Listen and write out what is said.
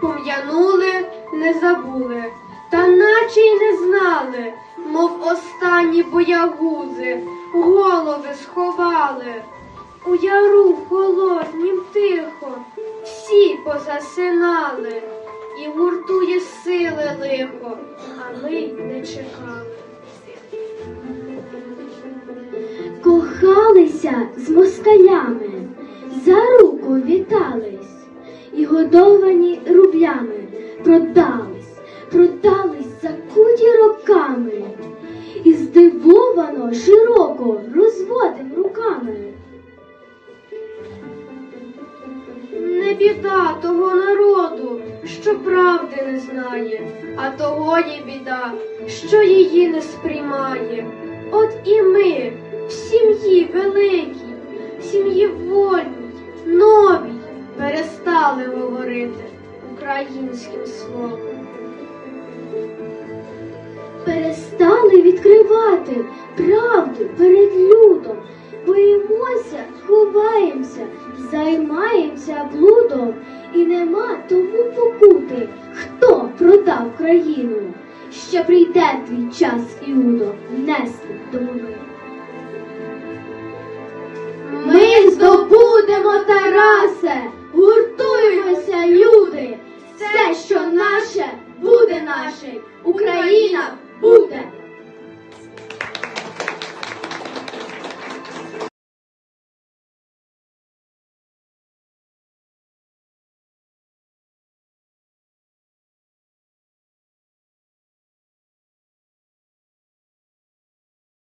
пом'янули, не забули, та наче й не знали, мов останні боягузи, голови сховали. У яру холоднім тихо, всі позасинали, і гуртує сили лихо, а ми не чекали. Кохалися з москалями, рублями продались, продались закуті роками, і здивовано широко розводим руками. Не біда того народу, що правди не знає, а того є біда, що її не сприймає. От і ми в сім'ї великій, в сім'ї вольній, новій перестали говорити українським словом. Перестали відкривати правду перед людом, боїмося, ховаємося, займаємося блудом, і нема тому покути, хто продав країну. Ще прийде твій час, Іудо, нести домови. Ми здобудемо, Тарасе, буде наше. Україна буде